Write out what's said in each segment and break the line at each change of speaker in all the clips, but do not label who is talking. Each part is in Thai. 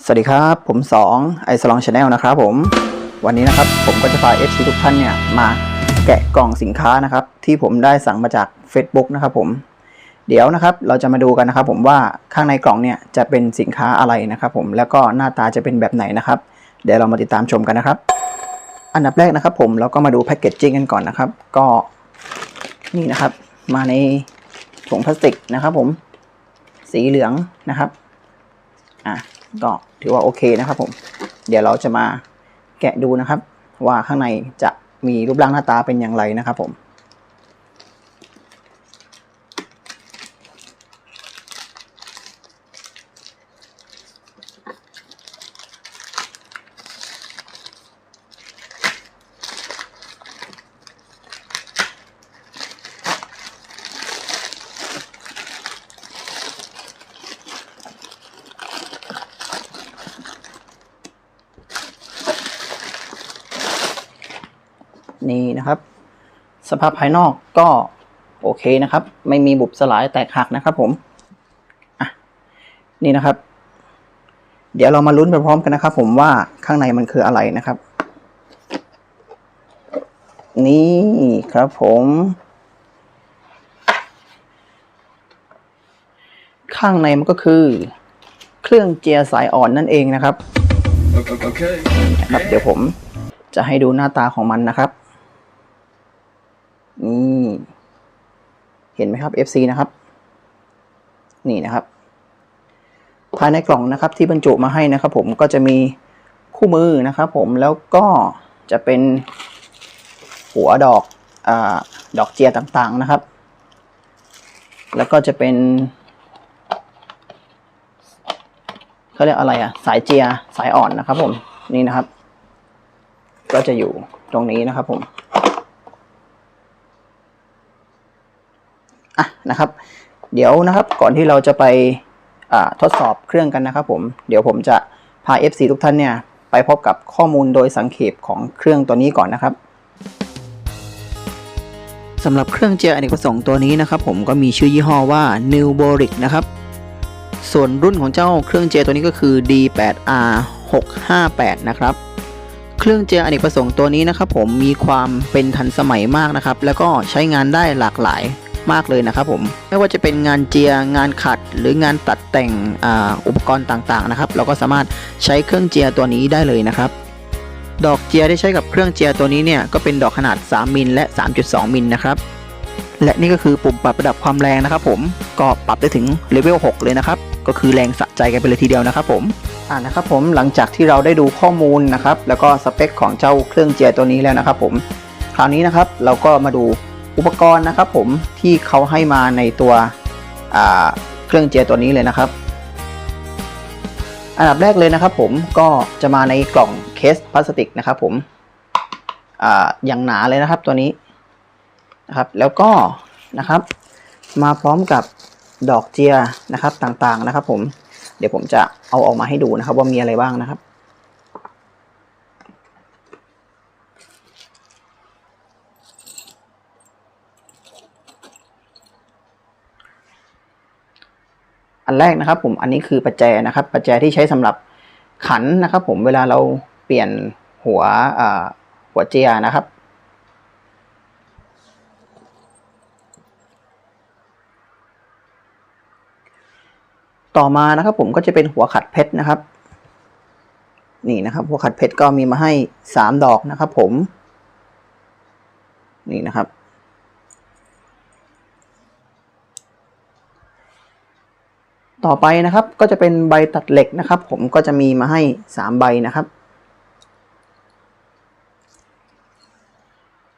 สวัสดีครับ ผม2ไอสลองชาแนลนะครับผมวันนี้นะครับผมก็จะพา FC ทุกท่านเนี่ยมาแกะกล่องสินค้านะครับ ที่ผมได้สั่งมาจาก Facebook นะครับผมเดี๋ยวนะครับเราจะมาดูกันนะครับ ผมว่าข้างในกล่องเนี่ยจะเป็นสินค้าอะไรนะครับ ผมแล้วก็หน้าตาจะเป็นแบบไหนนะครับ เดี๋ยวเรามาติดตามชมกันนะครับ อันดับแรกนะครับ ผมเราก็มาดูแพคเกจจิ้งกันก่อนนะครับ ก็นี่นะครับ มาในถุงพลาสติกนะครับ ผมสีเหลืองนะครับอะ ก็ถือว่าโอเคนะครับผม เดี๋ยวเราจะมาแกะดูนะครับ ว่าข้างในจะมีรูปร่างหน้าตาเป็นอย่างไรนะครับผม นี่นะครับ สภาพภายนอกก็โอเคนะครับ ไม่มีบุบสลายแตกหักนะครับผมอะนี่นะครับ เดี๋ยวเรามาลุ้นไปพร้อมกันนะครับ ผมว่าข้างในมันคืออะไรนะครับ นี่ครับผมข้างในมันก็คือเครื่องเจียร์สายอ่อนนั่นเองนะครับ
Okay.
นะครับ เดี๋ยวผมจะให้ดูหน้าตาของมันนะครับ นี่เห็นไหมครับ FC นะครับ นี่นะครับ ภายในกล่องนะครับที่บรรจุมาให้นะครับ ผมก็จะมีคู่มือนะครับ ผมแล้วก็จะเป็นหัวดอกอดอกเจียต่างๆนะครับ แล้วก็จะเป็นเขาเรียกอะไรอะสายเจียสายอ่อนนะครับ ผมนี่นะครับ ก็จะอยู่ตรงนี้นะครับ ผม อะ นะครับ เดี๋ยวนะครับก่อนที่เราจะไปทดสอบเครื่องกันนะครับผมเดี๋ยวผมจะพา FC ทุกท่านเนี่ยไปพบกับข้อมูลโดยสังเขปของเครื่องตัวนี้ก่อนนะครับสำหรับเครื่องเจียอเนกประสงค์ตัวนี้นะครับผมก็มีชื่อยี่ห้อว่า New Boric นะครับส่วนรุ่นของเจ้าเครื่องเจียตัวนี้ก็คือ D8R 658 นะครับเครื่องเจียอเนกประสงค์ตัวนี้นะครับผมมีความเป็นทันสมัยมากนะครับ แล้วก็ใช้งานได้หลากหลาย มากเลยนะครับผมไม่ว่าจะเป็นงานเจียงานขัด หรืองานตัดแต่งออุปกรณ์ต่างๆนะครับ เราก็สามารถใช้เครื่องเจียตัวนี้ได้เลยนะครับ ดอกเจียที่ใช้กับเครื่องเจียตัวนี้เนี่ยก็เป็นดอกขนาด 3มิลและ 3.2มิลนะครับและนี่ก็คือปุ่มปรับระดับความแรงนะครับผมก็ปรับได้ถึงเลเวล6เลยนะครับก็คือแรงสะใจกันไปเลยทีเดียวนะครับผมอ่านะครับผมหลังจากที่เราได้ดูข้อมูลนะครับแล้วก็สเปคของเจ้าเครื่องเจียตัวนี้แล้วนะครับผมคราวนี้นะครับเราก็มาดู อุปกรณ์นะครับผมที่เขาให้มาในตัวเครื่องเจียตัวนี้เลยนะครับ อันดับแรกเลยนะครับผมก็จะมาในกล่องเคสพลาสติกนะครับผมออย่างหนาเลยนะครับตัวนี้นะครับ แล้วก็นะครับ มาพร้อมกับดอกเจียนะครับต่างๆนะครับ ผมเดี๋ยวผมจะเอาออกมาให้ดูนะครับ ว่ามีอะไรบ้างนะครับ อันแรกนะครับผมอันนี้คือประแจนะครับ ประแจที่ใช้สำหรับขันนะครับผมเวลาเราเปลี่ยนหัวหัวเจียนะครับ ต่อมานะครับผมก็จะเป็นหัวขัดเพชรนะครับ นี่นะครับหัวขัดเพชรก็มีมาให้สามดอกนะครับผม นี่นะครับ ต่อไปนะครับก็จะเป็นใบตัดเหล็กนะครับ ผมก็จะมีมาให้สามใบนะครับ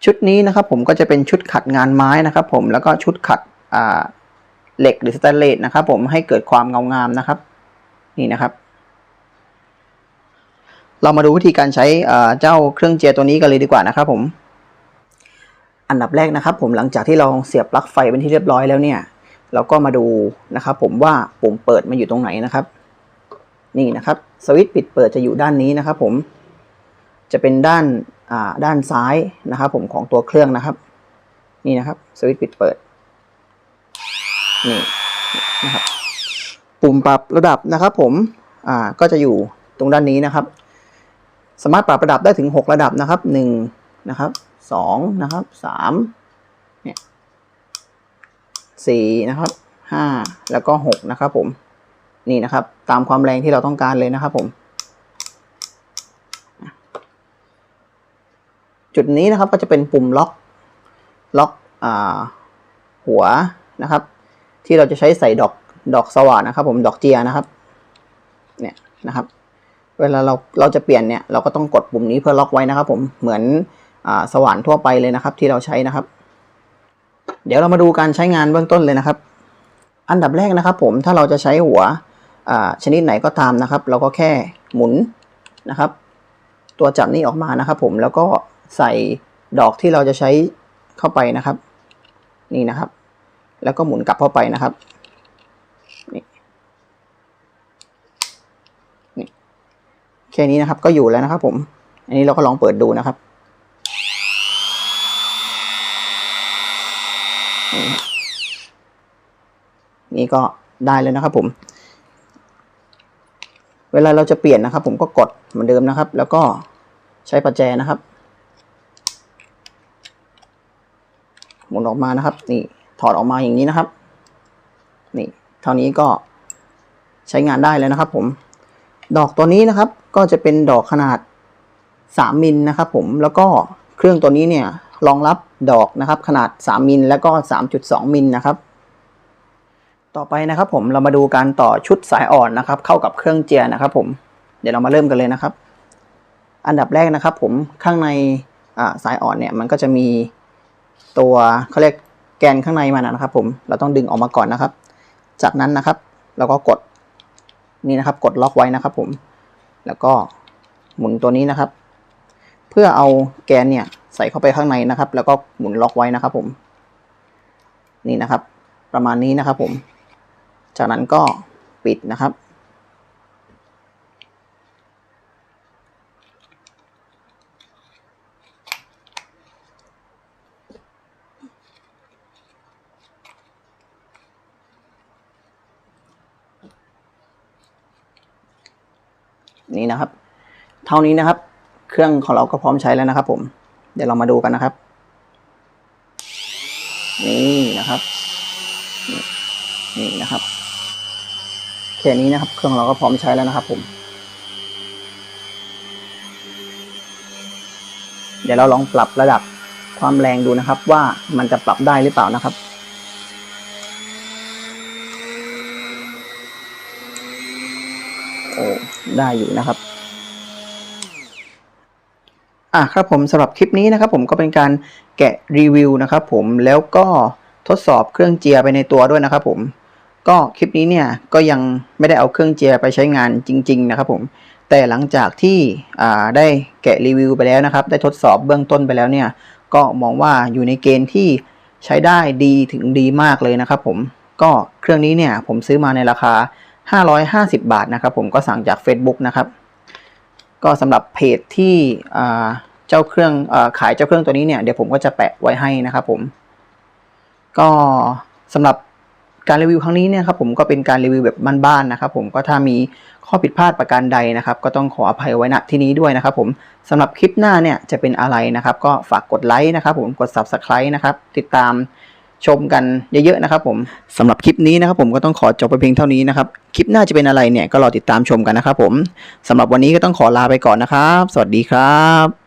ชุดนี้นะครับผมก็จะเป็นชุดขัดงานไม้นะครับ ผมแล้วก็ชุดขัดเหล็กหรือสแตนเลสนะครับ ผมให้เกิดความเงางามนะครับ นี่นะครับ เรามาดูวิธีการใช้เจ้าเครื่องเจียตัวนี้กันเลยดีกว่านะครับ ผม อันดับแรกนะครับ ผมหลังจากที่เราเสียบปลั๊กไฟเป็นที่เรียบร้อยแล้วเนี่ย เราก็มาดูนะครับผมว่าปุ่มเปิดมันอยู่ตรงไหนนะครับ นี่นะครับสวิตช์ปิดเปิดจะอยู่ด้านนี้นะครับ ผมจะเป็นด้านด้านซ้ายนะครับ ผมของตัวเครื่องนะครับ นี่นะครับสวิตช์ปิดเปิดนี่นะครับปุ่มปรับระดับนะครับ ผมก็จะอยู่ตรงด้านนี้นะครับ สามารถปรับระดับได้ถึง 6 ระดับนะครับ1นะครับ2นะครับ3 4นะครับ5 แล้วก็ 6 นะครับผมนี่นะครับตามความแรงที่เราต้องการเลยนะครับผม จุดนี้นะครับก็จะเป็นปุ่มล็อกล็อกอหัวนะครับ ที่เราจะใช้ใส่ดอกดอกสว่านนะครับผมดอกเจียนะครับเนี่ยนะครับเวลาเราเราจะเปลี่ยนเนี่ยเราก็ต้องกดปุ่มนี้เพื่อล็อกไว้นะครับ ผมเหมือนอสว่านทั่วไปเลยนะครับ ที่เราใช้นะครับ เดี๋ยวเรามาดูการใช้งานเบื้องต้นเลยนะครับ อันดับแรกนะครับ ผมถ้าเราจะใช้หัวชนิดไหนก็ตามนะครับ เราก็แค่หมุนนะครับ ตัวจับนี้ออกมานะครับ ผมแล้วก็ใส่ดอกที่เราจะใช้เข้าไปนะครับ นี่นะครับ แล้วก็หมุนกลับเข้าไปนะครับนี่นี่แค่นี้นะครับก็อยู่แล้วนะครับ ผม อันนี้เราก็ลองเปิดดูนะครับ นี่ก็ได้เลยนะครับผม เวลาเราจะเปลี่ยนนะครับ ผมก็กดเหมือนเดิมนะครับ แล้วก็ใช้ประแจนะครับ หมุนออกมานะครับ นี่ถอดออกมาอย่างนี้นะครับ นี่เท่านี้ก็ใช้งานได้แล้วนะครับ ผม ดอกตัวนี้นะครับ ก็จะเป็นดอกขนาด 3มิลนะครับ ผมแล้วก็เครื่องตัวนี้เนี่ย รองรับดอกนะครับ ขนาด 3 มิลแล้วก็ 3.2 มิลนะครับ ต่อไปนะครับผมเรามาดูการต่อชุดสายอ่อนนะครับ เข้ากับเครื่องเจียนะครับ ผมเดี๋ยวเรามาเริ่มกันเลยนะครับ อันดับแรกนะครับ ผมข้างในสายอ่อนเนี่ยมันก็จะมีตัวเขาเรียกแกนข้างในมันนะครับ ผมเราต้องดึงออกมาก่อนนะครับ จากนั้นนะครับ เราก็กดนี่นะครับ กดล็อกไว้นะครับ ผมแล้วก็หมุนตัวนี้นะครับ เพื่อเอาแกนเนี่ย ใส่เข้าไปข้างในนะครับ แล้วก็หมุนล็อกไว้นะครับ ผม นี่นะครับ ประมาณนี้นะครับ ผม จากนั้นก็ปิดนะครับ นี่นะครับ เท่านี้นะครับ เครื่องของเราก็พร้อมใช้แล้วนะครับผม เดี๋ยวเรามาดูกันนะครับ นี่นะครับ นี่นะครับ แค่นี้นะครับ เครื่องเราก็พร้อมใช้แล้วนะครับผม เดี๋ยวเราลองปรับระดับความแรงดูนะครับ ว่ามันจะปรับได้หรือเปล่านะครับโอ้ได้อยู่นะครับ อะครับผมสำหรับคลิปนี้นะครับผมก็เป็นการแกะรีวิวนะครับผมแล้วก็ทดสอบเครื่องเจียไปในตัวด้วยนะครับผมก็คลิปนี้เนี่ยก็ยังไม่ได้เอาเครื่องเจียไปใช้งานจริง ๆ นะครับผมแต่หลังจากที่ได้แกะรีวิวไปแล้วนะครับ ได้ทดสอบเบื้องต้นไปแล้วเนี่ยก็มองว่าอยู่ในเกณฑ์ที่ใช้ได้ดีถึงดีมากเลยนะครับผมก็เครื่องนี้เนี่ยผมซื้อมาในราคา 550 บาทนะครับผมก็สั่งจาก Facebook นะครับ ก็สำหรับเพจที่ จ้าเครื่องอขายเจ้าเครื่องตัวนี้เนี่ยเดี๋ยวผมก็จะแปะไว้ให้นะครับผมก็สำหรับการรีวิวครั้งนี้เนี่ยครับผมก็เป็นการรีวิวแบบบ้านๆนะครับผมก็ถ้ามีข้อผิดพลาดประการใดนะครับ ก็ต้องขออภัยไว้ณที่นี้ด้วยนะครับผมสำหรับคลิปหน้าเนี่ยจะเป็นอะไรนะครับ ก็ฝากกดไลค์นะครับผมกด subscribe นะครับติดตามชมกันเยอะๆนะครับผมสำหรับคลิปนี้นะครับผมก็ต้องขอจบไปเพียงเท่านี้นะครับ คลิปหน้าจะเป็นอะไรเนี่ยก็รอติดตามชมกันนะครับผมสำหรับวันนี้ก็ต้องขอลาไปก่อนนะครับ สวัสดีครับ